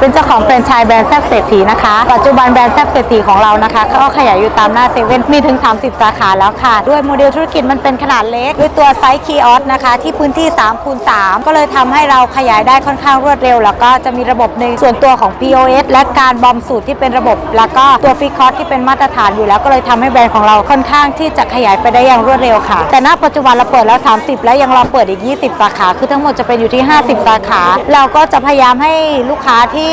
ตาค่ะเป็นเจ้าของแฟรนไชส์แบรนด์แซ่บเศรษฐีนะคะ ปัจจุบันแบรนด์แซ่บเศรษฐีของเรานะคะก็ขยายอยู่ตามหน้าเซเว่นมีถึง 30 สาขาแล้วค่ะ ด้วยโมเดลธุรกิจมันเป็นขนาดเล็ก ด้วยตัวไซส์คีออสนะคะ ที่พื้นที่3คูณ3ก็เลยทำให้เราขยายได้ค่อนข้างรวดเร็ว แล้วก็จะมีระบบในส่วนตัวของ POS และการบอมสูตรที่เป็นระบบ แล้วก็ตัวฟรีคอสที่เป็นมาตรฐานอยู่แล้วก็เลยทำให้แบรนด์ของเราค่อนข้างที่จะขยายไปได้อย่างรวดเร็วค่ะ แต่ณปัจจุบันเราเปิดแล้ว 30 แล้วยังรอเปิดอีก 20 สาขา คือทั้งหมดจะเป็นอยู่ที่ 50 สาขา เราก็จะพยายามให้ลูกค้าที่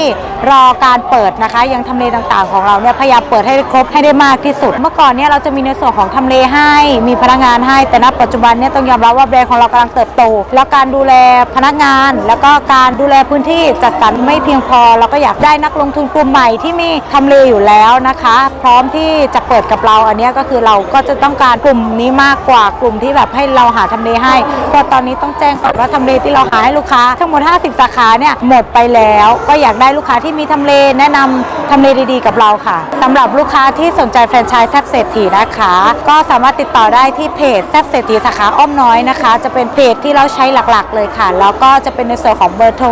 รอการเปิดนะคะ ยังทำเลต่างๆของเราเนี่ยพยายามเปิดให้ครบให้ได้มากที่สุด เมื่อก่อนเนี่ยเราจะมีในส่วนของทำเลให้ มีพนักงานให้ แต่ณปัจจุบันเนี่ยต้องยอมรับว่าแบรนด์ของเรากำลังเติบโต แล้วการดูแลพนักงาน แล้วก็การดูแลพื้นที่จัดสรรไม่เพียงพอ เราก็อยากได้นักลงทุนกลุ่มใหม่ที่มีทำเลอยู่แล้วนะคะ พร้อมที่จะเปิดกับเราอันนี้ก็คือเราก็จะต้องการกลุ่มนี้มากกว่ากลุ่มที่แบบให้เราหาทำเลให้เพราะตอนนี้ต้องแจ้งก่อนว่าทำเลที่เราหาให้ลูกค้า ทั้งหมด 50 สาขาเนี่ยหมดไปแล้ว ก็อยากได้ลูกค้าที่มีทำเลแนะนำทำเลดีๆ กับเราค่ะสำหรับลูกค้าที่สนใจแฟรนไชส์แซบเศรษฐีนะคะ ก็สามารถติดต่อได้ที่เพจแซบเศรษฐีสาขาอ้อมน้อยนะคะ จะเป็นเพจที่เราใช้หลักๆ เลยค่ะ แล้วก็จะเป็นในส่วนของเบอร์โทร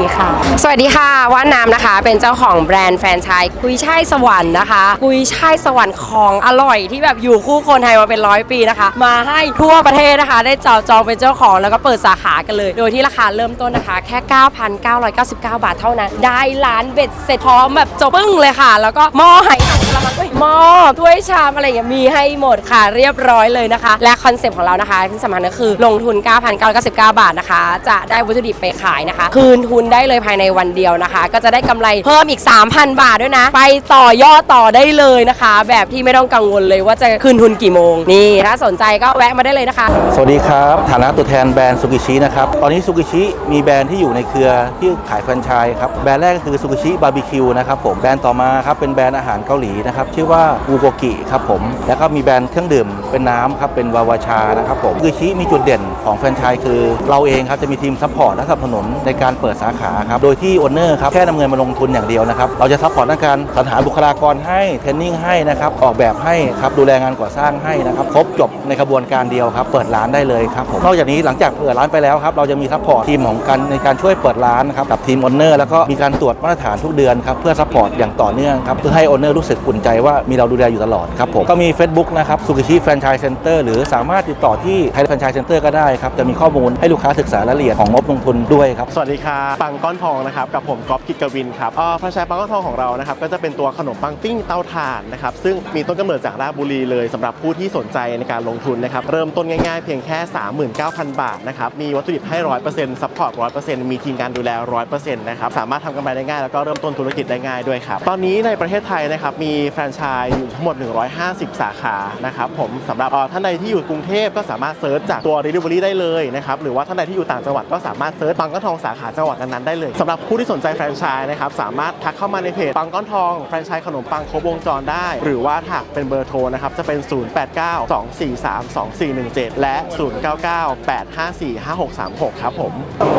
0653614664 ค่ะ สวัสดีค่ะว่านน้ำนะคะ เป็นเจ้าของแบรนด์แฟรนไชส์กุยช่ายสวรรค์นะคะ กุยช่ายสวรรค์ของอร่อยที่แบบอยู่คู่คนไทยมาเป็นร้อยปีนะคะ มาให้ทั่วประเทศนะคะ ได้จับจองเป็นเจ้าของแล้วก็เปิดสาขากันเลย โดยที่ราคาเริ่มต้นนะคะ แค่ 9,990 999 บาทเท่านั้น ได้ร้านเบ็ดเสร็จพร้อมแบบจบปึ้งเลยค่ะ แล้วก็หม้อไห หม้อถ้วยชามอะไรอย่างเงี้ยมีให้หมดค่ะเรียบร้อยเลยนะคะ และคอนเซปต์ของเรานะคะที่สำคัญก็คือลงทุน 9,999 บาทนะคะ จะได้วัตถุดิบไปขายนะคะ คืนทุนได้เลยภายในวันเดียวนะคะ ก็จะได้กำไรเพิ่มอีก 3,000 บาทด้วยนะ ไปต่อยอดต่อได้เลยนะคะ แบบที่ไม่ต้องกังวลเลยว่าจะคืนทุนกี่โมงนี่ถ้าสนใจก็แวะมาได้เลยนะคะ สวัสดีครับฐานะตัวแทนแบรนด์ซูกิชินะครับตอนนี้ซูกิชิมีแบรนด์ที่อยู่ในเครือที่ขายแฟรนไชส์ครับแบรนด์แรกก็คือซูกิชิบาร์บีคิวนะครับผมแบรนด์ต่อมาครับเป็นแบรนด์อาหารเกาหลีนะครับชื่อว่าอูโกกิครับผมแล้วก็มีแบรนด์เครื่องดื่มเป็นน้ำครับเป็นวาวาชานะครับผมซูกิชิมีจุดเด่นของแฟรนไชส์คือ เราเองครับจะมีทีมซัพพอร์ตและสนับสนุนในการเปิดสาขาครับโดยที่โอนเนอร์ครับแค่นำเงินมาลงทุนอย่างเดียวนะครับเราจะซัพพอร์ตในการสรรหาบุคลากรให้เทรนนิ่งให้นะครับออกแบบให้ครับดูแลงานก่อสร้างให้นะครับครบจบในกระบวนการเดียวครับเปิดร้านได้เลยครับผมนอกจากนี้หลังจากเปิดร้านไปแล้วครับเราจะมีซัพพอร์ตทีมของกันในการช่วยเปิดร้านนะครับกับทีมโอนเนอร์แล้วก็มีการตรวจมาตรฐานทุกเดือนครับเพื่อซัพพอร์ตอย่างต่อเนื่องครับเพื่อให้โอนเนอร์รู้สึกอุ่นใจว่ามีเราดูแลอยู่ตลอดครับผมก็มี Facebook นะครับสุกิชิแฟรนไชส์เซ็นเตอร์หรือสามารถติดต่อที่ไทยแฟรนไชส์เซ็นเตอร์ก็ได้ครับ จะมีข้อมูลให้ลูกค้าศึกษารายละเอียดของงบลงทุนด้วยครับ สวัสดีครับปังก้อนทองนะครับ กับผมก๊อฟกิจกวินครับเอ่อแฟรนไชส์ปังก้อนทองของเรานะครับก็จะเป็นตัวขนมปังปิ้งเตาถ่านนะครับซึ่งมีต้นกำเนิดจากราชบุรีเลยสำหรับผู้ที่สนใจในการลงทุนนะครับเริ่มต้นง่ายๆเพียงแค่ 39,000 บาทนะครับมีวัตถุดิบให้100%ซัพพอร์ต100%มีทีมการดูแล100%นะครับสามารถทำกำไรได้ง่ายแล้วก็เริ่มต้นธุรกิจได้ง่ายด้วยครับตอนนี้ในประเทศไทยนะครับมีแฟรนไชส์อยู่ทั้งหมด 150 สาขานะครับผมสำหรับท่านใดที่อยู่กรุงเทพก็สามารถเซิร์ชจากตัว Delivery ได้เลยนะครับหรือว่าท่านใดที่อยู่ต่างจังหวัดก็สามารถเซิร์ชปังก้อนทองสาขาจังหวัดนั้นๆได้เลยสำหรับผู้ที่สนใจแฟรนไชส์นะครับสามารถทักเข้ามาในเพจปังก้อนทองแฟรนไชส์ขนมปังครบวงจรได้ หรือว่าถักเป็นเบอร์โทรนะครับจะเป็น 0892432417 และ 0998545636 ครับผม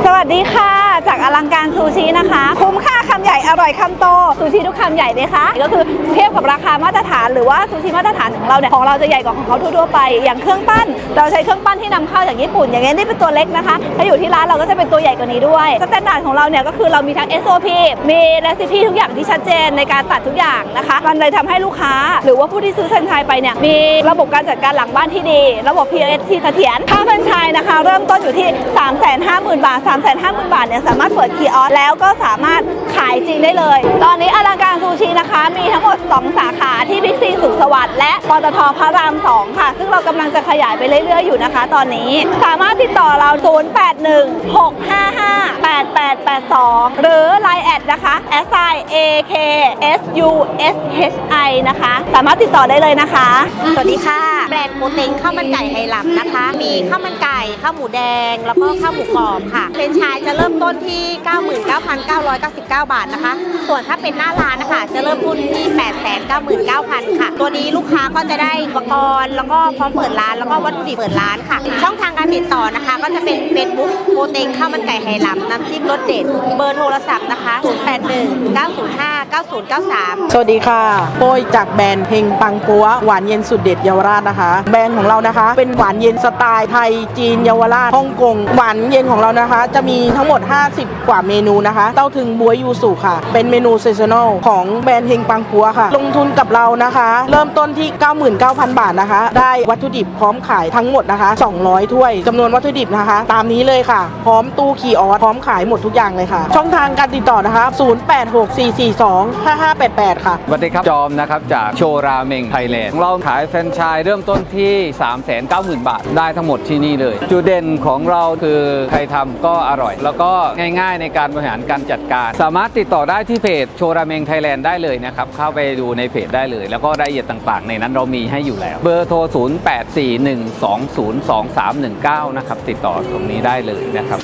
สวัสดีค่ะ จากอลังการซูชินะคะ คุ้มค่าคำใหญ่อร่อยคำโตซูชิทุกคำใหญ่เลยค่ะก็คือเทียบกับราคามาตรฐานหรือว่าซูชิมาตรฐานของเราเนี่ยของเราจะใหญ่กว่าของเขาทั่วๆไป อย่างเครื่องปั้น เราใช้เครื่องปั้นที่นำเข้าจากญี่ปุ่น อย่างเงี้ยนี่เป็นตัวเล็กนะคะถ้าอยู่ที่ร้านเราก็จะเป็นตัวใหญ่กว่านี้ด้วยสแตนดาร์ดของเราเนี่ยก็คือเรามีทั้ง SOP มีเรซิปีทุกอย่างที่ชัดเจนในการตัดทุกอย่างนะคะมันเลยทำให้ลูกค้า หรือว่าผู้ที่ซื้อแฟรนไชส์ไปเนี่ยมีระบบการจัดการหลังบ้านที่ดี ระบบ POS ที่เสถียรค่าแฟรนไชส์นะคะ เริ่มต้นอยู่ที่ 350,000 บาท 350,000 บาทเนี่ยสามารถเปิดคีออสแล้วก็สามารถขายจริงได้เลย ตอนนี้อลังการซูชินะคะมีทั้งหมด2สาขาที่บิ๊กซีสุขสวัสดิ์และปตทพระราม 2 ค่ะ ซึ่งเรากำลังจะขยายไปเรื่อยๆอยู่นะคะ ตอนนี้สามารถติดต่อเรา 0816558882 หรือ Line แอดนะคะ s i a k s u s h i นะคะ สามารถติดต่อได้เลยนะคะ สวัสดีค่ะ รนด์โปเต็งข้าวมันไก่ไหหลำนะคะ มีข้าวมันไก่ข้าวหมูแดง แล้วก็ข้าวหมูกรอบค่ะเป็นชายจะเริ่มต้นที่ 99,999 บาทนะคะ ส่วนถ้าเป็นหน้าร้านนะคะ จะเริ่มต้นที่99,000 ค่ะ ตัวนี้ลูกค้าก็จะได้อุปกรณ์แล้วก็พร้อมเปิดร้านแล้วก็วัตถุดิบเปิดร้านค่ะ ช่องทางการติดต่อนะคะ ก็จะเป็น Facebook โปรต็งข้าวมันไก่ไหหลำน้ำจิ้มรสเด็ดเบอร์โทรศัพท์นะคะ 081 905 9093 สวัสดีค่ะ โป้ยจากแบรนด์เฮงปังปัวหวานเย็นสุดเด็ดเยาวราชนะคะแบรนด์ของเรานะคะ เป็นหวานเย็นสไตล์ไทยจีนเยาวราชฮ่องกงหวานเย็นของเรานะคะ จะมีทั้งหมด 50 กว่าเมนูนะคะ เต้าถึงบวยยูสุค่ะ เป็นเมนูเซสชั่นอลของแบรนด์เฮงปังปัวค่ะ ลงทุนกับเรานะคะ เริ่มต้นที่ 99,000 บาทนะคะ ได้วัตถุดิบพร้อมขายทั้งหมดนะคะ 200 ถ้วยจำนวนวัตถุดิบนะคะ ตามนี้เลยค่ะ พร้อมตู้คีออสพร้อมขายหมดทุกอย่างเลยค่ะ ช่องทางการติดต่อนะคะ 0864425588 ค่ะ สวัสดีครับ จอมนะครับ จากโชว์ราเมงไทยแลนด์ของเราขายแฟรนไชส์เริ่มต้นที่ 390,000 บาท ได้ทั้งหมดที่นี่เลย จุดเด่นของเราคือใครทำก็อร่อย แล้วก็ง่ายๆในการบริหารการจัดการ สามารถติดต่อได้ที่เพจโชราเมงไทยแลนด์ได้เลยนะครับ เข้าไปดูในเพจได้เลย แล้วก็รายละเอียดต่างๆ ในนั้นเรามีให้อยู่แล้ว เบอร์โทร 0841202319 นะครับ ติดต่อตรงนี้ได้เลยนะครับ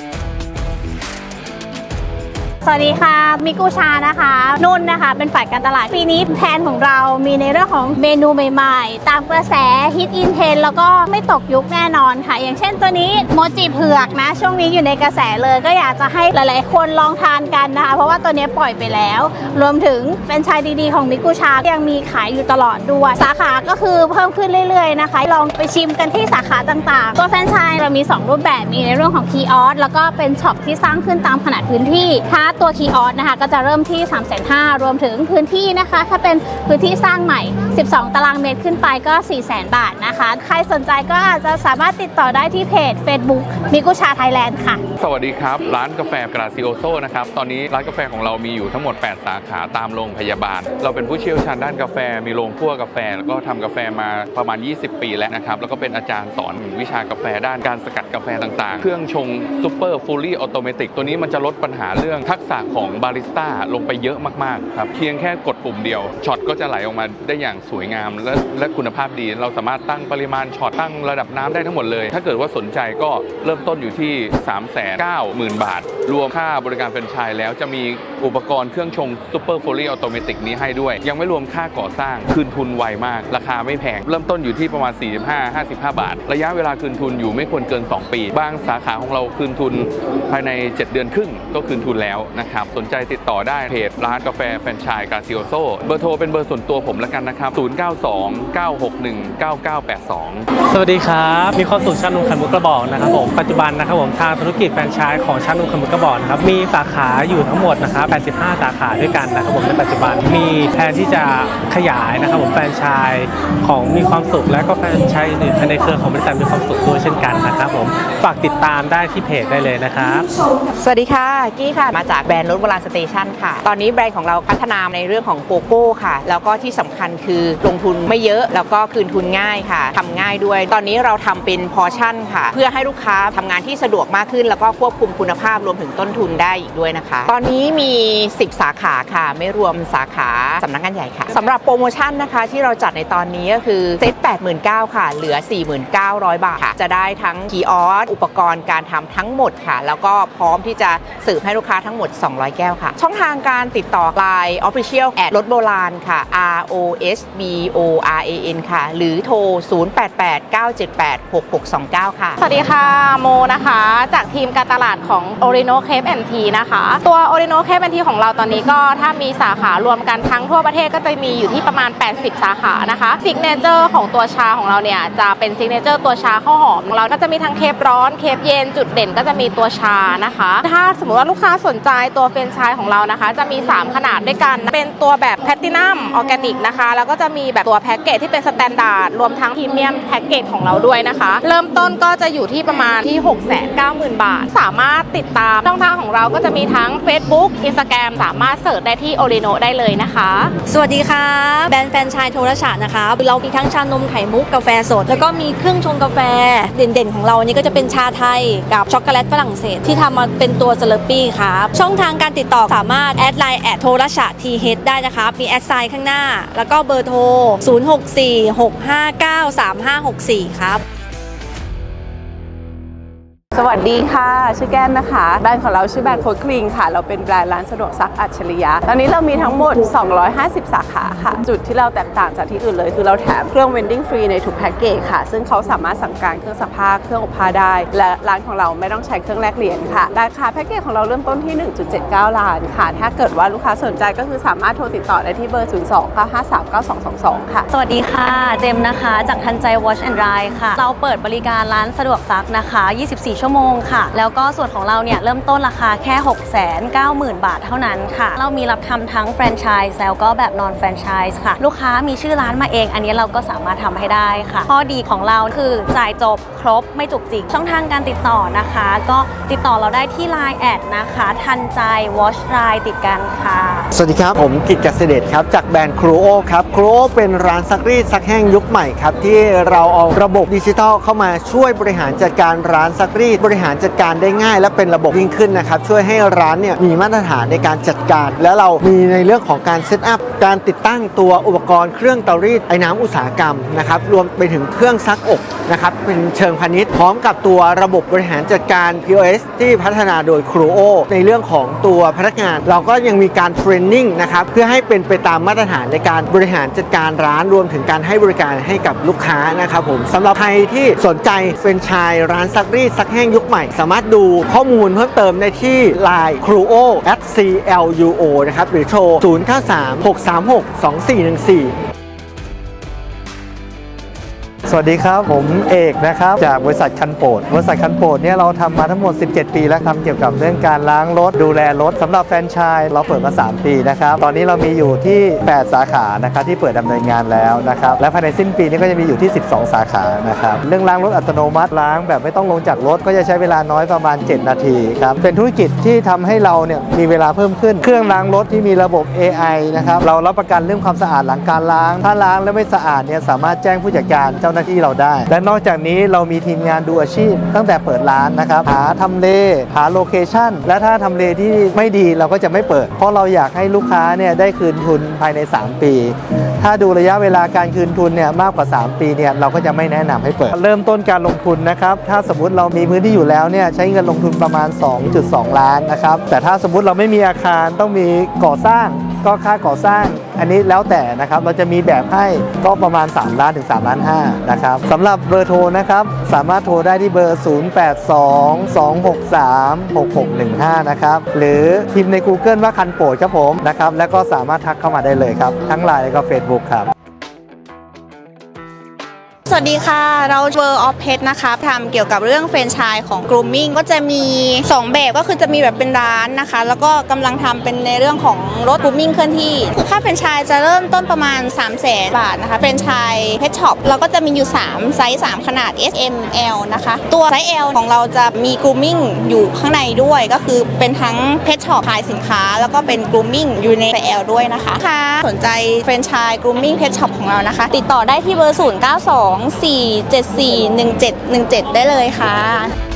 วัสดีค่ะ มิกุชานะคะ นุ่นนะคะ เป็นฝ่ายการตลาด ปีนี้แผนของเรามีในเรื่องของเมนูใหม่ๆ ตามกระแสฮิตอินเทนแล้วก็ไม่ตกยุคแน่นอนค่ะ อย่างเช่นตัวนี้โมจิเผือกนะ ช่วงนี้อยู่ในกระแสเลยก็อยากจะให้หลายๆ คนลองทานกันนะคะ เพราะว่าตัวนี้ปล่อยไปแล้ว รวมถึงเป็นชายดีๆของมิกุชายังมีขายอยู่ตลอดด้วย สาขาก็คือเพิ่มขึ้นเรื่อยๆนะคะ ลองไปชิมกันที่สาขาต่างๆ ตัวแฟรนไชส์เรามี 2 รูปแบบมีในเรื่องของคีย์ออสแล้วก็เป็นช็อปที่สร้างขึ้นตามขนาดพื้นที่ถ้าตัวคีออสนะคะก็จะเริ่มที่ 3 5 0 0 0รวมถึงพื้นที่นะคะ ถ้าเป็นพื้นที่สร้างใหม่ 12 ตารางเมตรขึ้นไปก็ 4 0 0 0 0 บาทนะคะ ใครสนใจก็อาจจะสามารถติดต่อได้ที่เพจ Facebook มิกุชาไทยแลนด์ค่ะ สวัสดีครับ ร้านกาแฟกราซิโอโซนะครับ ตอนนี้ร้านกาแฟของเรามีอยู่ทั้งหมด 8 สาขาตามโรงพยาบาล เราเป็นผู้เชี่ยวชาญด้านกาแฟมีโรงคั่วกาแฟ แล้วก็ทำกาแฟมาประมาณ 20 ปีแล้วนะครับแล้วก็เป็นอาจารย์สอนวิชากาแฟด้านการสกัดกาแฟต่างๆ เครื่องชงซูเปอร์ฟูลี่ออโตเมติกตัวนี้มันจะลดปัญหาเรื่องทักกษะของบาริสต้าลงไปเยอะมากๆครับเพียงแค่กดปุ่มเดียวช็อตก็จะไหลออกมาได้อย่างสวยงาม และและคุณภาพดี เราสามารถตั้งปริมาณช็อตตั้งระดับน้ำได้ทั้งหมดเลย ถ้าเกิดว่าสนใจก็เริ่มต้นอยู่ที่ 3 9 0 0 0 0 บาท รวมค่าบริการแฟรนไชส์แล้วจะมีอุปกรณ์เครื่องชงซูเปอร์โฟลีออโตเมติกนี้ให้ด้วย ยังไม่รวมค่าก่อสร้างคืนทุนไวมาก ราคาไม่แพง เริ่มต้นอยู่ที่ประมาณ 45-55 บาท ระยะเวลาคืนทุนอยู่ไม่ควรเกิน 2 ปี บางสาขาของเราคืนทุนภายใน 7 เดือนครึ่งก็คืนทุนแล้วนะครับ สนใจติดต่อได้เพจร้านกาแฟแฟรนไชส์กาซิโอโซเบอร์โทรเป็นเบอร์ส่วนตัวผมแล้วกันนะครับ 0929619982 สวัสดีครับ มีความสุขชานุมขันมุกกระบอกนะครับผม ปัจจุบันนะครับผมทางธุรกิจแฟรนไชส์ของชานุมขันมุกกระบอกนะครับมีสาขาอยู่ทั้งหมดนะครับ 85 สาขาด้วยกันนะครับผมในปัจจุบันมีแผนที่จะขยายนะครับผมแฟรนไชส์ของมีความสุขและก็แฟรนไชส์อื่นๆในเครือของบริษัทมีความสุขด้วยเช่นกันนะครับผมฝากติดตามได้ที่เพจได้เลยนะครับ สวัสดีค่ะ กี้ค่ะ มาจากแบรนด์รถโบราณสเตชันค่ะ ตอนนี้แบรนด์ของเราพัฒนาในเรื่องของโกโก้ค่ะ แล้วก็ที่สำคัญคือลงทุนไม่เยอะ แล้วก็คืนทุนง่ายค่ะทำง่ายด้วย ตอนนี้เราทำเป็นพอชั่นค่ะ เพื่อให้ลูกค้าทำงานที่สะดวกมากขึ้น แล้วก็ควบคุมคุณภาพรวมถึงต้นทุนได้อีกด้วยนะคะ ตอนนี้มี 10 สาขาค่ะ ไม่รวมสาขาสำนักงานใหญ่ค่ะสำหรับโปรโมชั่นนะคะที่เราจัดในตอนนี้ก็คือเซ็ต89,000ค่ะ เหลือ 49,000 บาทค่ะ จะได้ทั้งคีย์ออสอุปกรณ์การทำทั้งหมดค่ะ แล้วก็พร้อมที่จะสืบให้ลูกค้าทั้งหมด200 แก้วค่ะ ช่องทางการติดต่อ Line Official แอดรถโบราณค่ะ R O S B O R A N ค่ะ หรือโทร 0889786629 ค่ะ สวัสดีค่ะ โมนะคะ จากทีมการตลาดของ Orino Cape and Tea นะคะ ตัว Orino Cape and Tea ของเราตอนนี้ก็ถ้ามีสาขารวมกันทั้งทั่วประเทศก็จะมีอยู่ที่ประมาณ 80 สาขานะคะซิกเนเจอร์ของตัวชาของเราเนี่ยจะเป็นซิกเนเจอร์ตัวชาข้าวหอมของเราก็จะมีทั้งเคปร้อนเคปเย็นจุดเด่นก็จะมีตัวชานะคะ ถ้าสมมติว่าลูกค้าสนใจตัวเฟรนชส์ของเรานะคะ จะมี 3 ขนาดด้วยกัน เป็นตัวแบบแพลตินัมออร์แกนิกนะคะ แล้วก็จะมีแบบตัวแพ็กเกจที่เป็นสแตนดาร์ดรวมทั้งพรีเมียมแพ็กเกจของเราด้วยนะคะ เริ่มต้นก็จะอยู่ที่ประมาณที่ 690,000 บาท สามารถติดตามช่องทางของเราก็จะมีทั้ง Facebook Instagram สามารถเสิร์ชได้ที่ Orino ได้เลยนะคะ สวัสดีค่ะ แบรนด์แฟรนไชายโทรชานะคะ เรามีทั้งชานมไข่มุกกาแฟสด แล้วก็มีเครื่องชงกาแฟเด่นๆ ของเรานี่ก็จะเป็นชาไทยกับช็อกโกแลตฝรั่งเศสที่ทำมาเป็นตัวสลอร์ปี้ครับช่องทางการติดต่อสามารถแอดไลน์แอดโทรชะทีเฮดได้นะคะมีแอดไซน์ข้างหน้า แล้วก็เบอร์โทร 0646593564 ครับ สวัสดีค่ะ ชื่อแก้มนะคะ แบรนด์ของเราชื่อแบรนด์โคดคลีนค่ะ เราเป็นแบรนด์ร้านสะดวกซักอัจฉริยะ ตอนนี้เรามีทั้งหมด 250 สาขาค่ะ จุดที่เราแตกต่างจากที่อื่นเลย คือเราแถมเครื่องเวนดิ้งฟรีในทุกแพ็กเกจค่ะ ซึ่งเขาสามารถสั่งการเครื่องซักผ้าเครื่องอบผ้าได้ และร้านของเราไม่ต้องใช้เครื่องแลกเหรียญค่ะ ราคาแพ็กเกจของเราเริ่มต้นที่ 1.79 ล้านค่ะ ถ้าเกิดว่าลูกค้าสนใจก็คือสามารถโทรติดต่อได้ที่เบอร์ 029539222 ค่ะ สวัสดีค่ะ เจมส์นะคะ จากทันใจ Watch and Ride ค่ะ เราเปิดบริการร้านสะดวกซักนะคะ 24 ชั่วโมงค่ะ แล้วก็ส่วนของเราเนี่ยเริ่มต้นราคาแค่ 690,000 บาทเท่านั้นค่ะ เรามีรับทำทั้งแฟรนไชส์แล้วก็แบบนอนแฟรนไชส์ค่ะ ลูกค้ามีชื่อร้านมาเอง อันนี้เราก็สามารถทำให้ได้ค่ะ ข้อดีของเราคือจ่ายจบครบไม่จุกจิก ช่องทางการติดต่อนะคะ ก็ติดต่อเราได้ที่ Line แอดนะคะ ทันใจ Watch Ride ติดกันค่ะ สวัสดีครับ ผมกิตเกษเดชครับ จากแบรนด์ครูโอครับครูโอเป็นร้านซักรีดซักแห้งยุคใหม่ครับที่เราเอาระบบดิจิทัลเข้ามาช่วยบริหารจัดการร้านซักรีดบริหารจัดการได้ง่าย และเป็นระบบยิ่งขึ้นนะครับช่วยให้ร้านเนี่ยมีมาตรฐานในการจัดการ แล้วเรามีในเรื่องของการเซตอัพการติดตั้งตัวอุปกรณ์เครื่องเตารีดไอ้น้ำอุตสาหกรรมนะครับรวมไปถึงเครื่องซักอบนะครับเป็นเชิงพาณิชย์พร้อมกับตัวระบบบริหารจัดการ POS ที่พัฒนาโดยครูโอในเรื่องของตัวพนักงาน เราก็ยังมีการเทรนนิ่งนะครับเพื่อให้เป็นไปตามมาตรฐานในการบริหารจัดการร้านรวมถึงการให้บริการให้กับลูกค้านะครับผมสำหรับใครที่สนใจเฟรนไชส์ร้านซักรีดซักแห้งยุคใหม่ สามารถดูข้อมูลเพิ่มเติมได้ที่ Line Cruo at CLUO นะครับหรือโทร 093 636 2414 สวัสดีครับผมเอกนะครับจากบริษัทคันโปรดบริษัทคันโปรดเนี่ยเราทำมาทั้งหมด 17 ปีแล้วทำเกี่ยวกับเรื่องการล้างรถดูแลรถสำหรับแฟรนไชส์เราเปิดมา 3 ปีนะครับตอนนี้เรามีอยู่ที่ 8 สาขานะครับที่เปิดดำเนินงานแล้วนะครับและภายในสิ้นปีนี้ก็จะมีอยู่ที่ 12 สาขานะครับเรื่องล้างรถอัตโนมัติล้างแบบไม่ต้องลงจากรถก็จะใช้เวลาน้อยประมาณ 7 นาทีครับเป็นธุรกิจที่ทำให้เราเนี่ยมีเวลาเพิ่มขึ้น เครื่องล้างรถที่มีระบบ AI นะครับเรารับประกันเรื่องความสะอาดหลังการล้าง ถ้าล้างแล้วไม่สะอาดเนี่ยสามารถแจ้งผู้จัดการเจ้าหน้าที่เราได้ และนอกจากนี้เรามีทีมงานดูอาชีพ ตั้งแต่เปิดร้านนะครับหาทำเลหาโลเคชั่นและถ้าทำเลที่ไม่ดีเราก็จะไม่เปิด เพราะเราอยากให้ลูกค้าเนี่ยได้คืนทุนภายใน 3 ปี ถ้าดูระยะเวลาการคืนทุนเนี่ยมากกว่า 3 ปีเนี่ยเราก็จะไม่แนะนำให้เปิด เริ่มต้นการลงทุนนะครับถ้าสมมติเรามีพื้นที่อยู่แล้วเนี่ยใช้เงินลงทุนประมาณ 2.2 ล้านนะครับแต่ถ้าสมมติเราไม่มีอาคารต้องมีก่อสร้างก็ค่าก่อสร้างอันนี้แล้วแต่นะครับ เราจะมีแบบให้ก็ประมาณ 3 ล้านถึง3ล้าน5นะครับสำหรับเบอร์โทรนะครับ สามารถโทรได้ที่เบอร์ 0822636615 นะครับ หรือพิมพ์ใน Google ว่าคันโปรดครับผมนะครับ แล้วก็สามารถทักเข้ามาได้เลยครับ ทั้งไลน์และก็ Facebook ครับ สวัสดีค่ะ เราเ World of Pet นะคะทำเกี่ยวกับเรื่องแฟรนไชส์ของ grooming ก็จะมี 2 แบบก็คือจะมีแบบเป็นร้านนะคะ แล้วก็กำลังทำเป็นในเรื่องของรถ grooming เคลื่อนที่ค่าแฟรนไชส์จะเริ่มต้นประมาณ 3 0 0แสนบาทนะคะแฟรนไชส์ Pet Shop เราก็จะมีอยู่ 3 ไซส์ 3 ขนาด S M L นะคะ ตัวไซส์ L ของเราจะมี grooming อยู่ข้างในด้วย ก็คือเป็นทั้ง Pet Shop ขายสินค้า แล้วก็เป็น grooming อยู่ในไซส์ L ด้วยนะคะค่ะสนใจแฟรนไชส์ grooming Pet Shop ของเรานะคะ ติดต่อได้ที่เบอร์ 0 2 4 7 4 1 7 1 7 ได้เลยค่ะ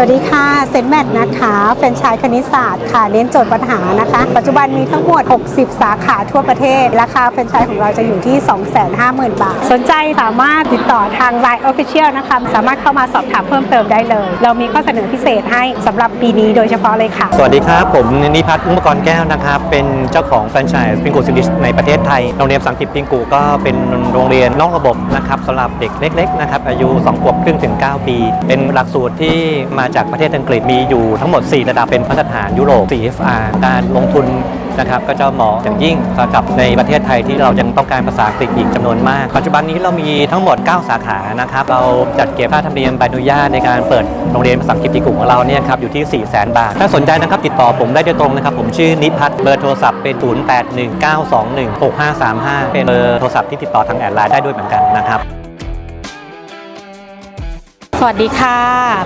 วัสดีค่ะเซนแมทนะคะแฟรนไชส์คณิตศาสตร์ค่ะเน้นโจทย์ปัญหานะคะ ปัจจุบันมีทั้งหมด 60 สาขาทั่วประเทศ ราคาแฟรนไชส์ของเราจะอยู่ที่ 250,000 บาท สนใจสามารถติดต่อทาง Line Official นะคะ สามารถเข้ามาสอบถามเพิ่มเติมได้เลย เรามีข้อเสนอพิเศษให้สำหรับปีนี้โดยเฉพาะเลยค่ะ สวัสดีครับ ผมนิพัฒน์อุปกรแก้วนะครับ เป็นเจ้าของแฟรนไชส์พิงกูซิลิชในประเทศไทยโรงเรียนภาษาอังกฤษพิงกูก็เป็นโรงเรียนนอกระบบนะครับสำหรับเด็กเล็กๆนะครับอายุ2ขวบครึ่งถึง 9 ปี เป็นหลักสูตรที่มาจากประเทศอังกฤษมีอยู่ทั้งหมด 4 ระดับเป็นมาตรฐานยุโรป CFR การลงทุนนะครับก็จะเหมาะอย่างยิ่งสำหรับในประเทศไทยที่เรายังต้องการภาษาอังกฤษอีกจำนวนมาก ปัจจุบันนี้เรามีทั้งหมด 9 สาขานะครับเราจัดเก็บค่าธรรมเนียมใบอนุญาตในการเปิดโรงเรียนภาษาอังกฤษที่กลุ่มของเราเนี่ยครับอยู่ที่ 4 0 0 0 0 0 บาท ถ้าสนใจนะครับติดต่อผมได้โดยตรงนะครับ ผมชื่อนิพัฒน์เบอร์โทรศัพท์เป็น 0819216535 เป็นเบอร์โทรศัพท์ที่ติดต่อทางแอดไลน์ได้ด้วยเหมือนกันนะครับ สวัสดีค่ะ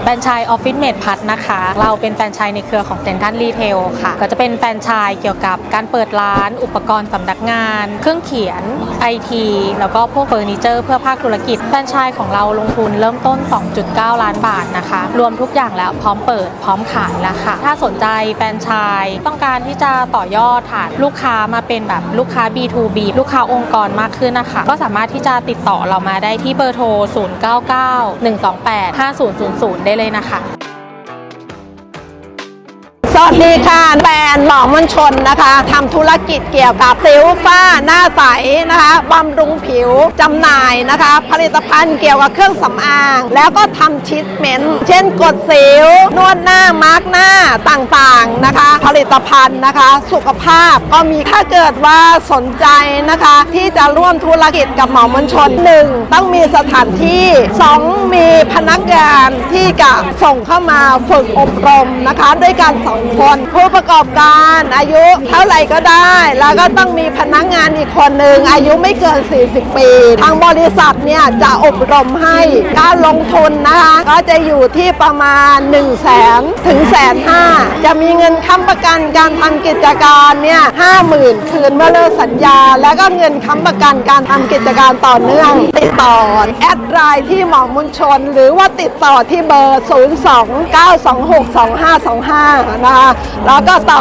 แฟรนไชส์ออฟฟิศเมดพัทนะคะ เราเป็นแฟรนไชส์ในเครือของเซนทันรีเทลค่ะ ก็จะเป็นแฟรนไชส์เกี่ยวกับการเปิดร้าน อุปกรณ์สำนักงาน เครื่องเขียนไอทีแล้วก็พวกเฟอร์นิเจอร์เพื่อภาคธุรกิจ แฟรนไชส์ของเราลงทุนเริ่มต้น 2.9 ล้านบาทนะคะ รวมทุกอย่างแล้วพร้อมเปิดพร้อมขายแล้วค่ะ ถ้าสนใจแฟรนไชส์ต้องการที่จะต่อยอดฐานลูกค้ามาเป็นแบบลูกค้า B2B ลูกค้าองค์กรมากขึ้นนะคะ ก็สามารถที่จะติดต่อเรามาได้ที่เบอร์โทร 099 128 085000 ได้เลยนะคะ สวัสดีค่ะ นด์หมอมนชนนะคะทำธุรกิจเกี่ยวกับสิวฝ้าหน้าใสนะคะบำรุงผิวจำหน่ายนะคะ ผลิตภัณฑ์เกี่ยวกับเครื่องสำอาง แล้วก็ทำชิทเมนต์เช่นกดสิวนวดหน้ามาร์กหน้าต่างๆนะคะ ผลิตภัณฑ์นะคะ สุขภาพก็มีถ้าเกิดว่าสนใจนะคะ ที่จะร่วมธุรกิจกับหมอมนชน 1. ต้องมีสถานที่ 2. มีพนักงานที่จะส่งเข้ามาฝึกอบรมนะคะ ด้วยกันสองคนผู้ประกอบการอายุเท่าไหร่ก็ได้ แล้วก็ต้องมีพนักงานอีกคนหนึ่งอายุไม่เกิน 40 ปี ทางบริษัทเนี่ยจะอบรมให้การลงทุนนะคะ ก็จะอยู่ที่ประมาณ 1 0 0 0 0แสนถึงแสนห้าจะมีเงินค้ำประกันการทำกิจการเนี่ยห้าหมื่นคืนเมื่อเลิกสัญญา แล้วก็เงินค้ำประกันการทำกิจการต่อเนื่อง ติดต่อแอดไลน์ที่หมอมุนชน หรือว่าติดต่อที่เบอร์ 029262525 นะคะแล้วก็ต่อ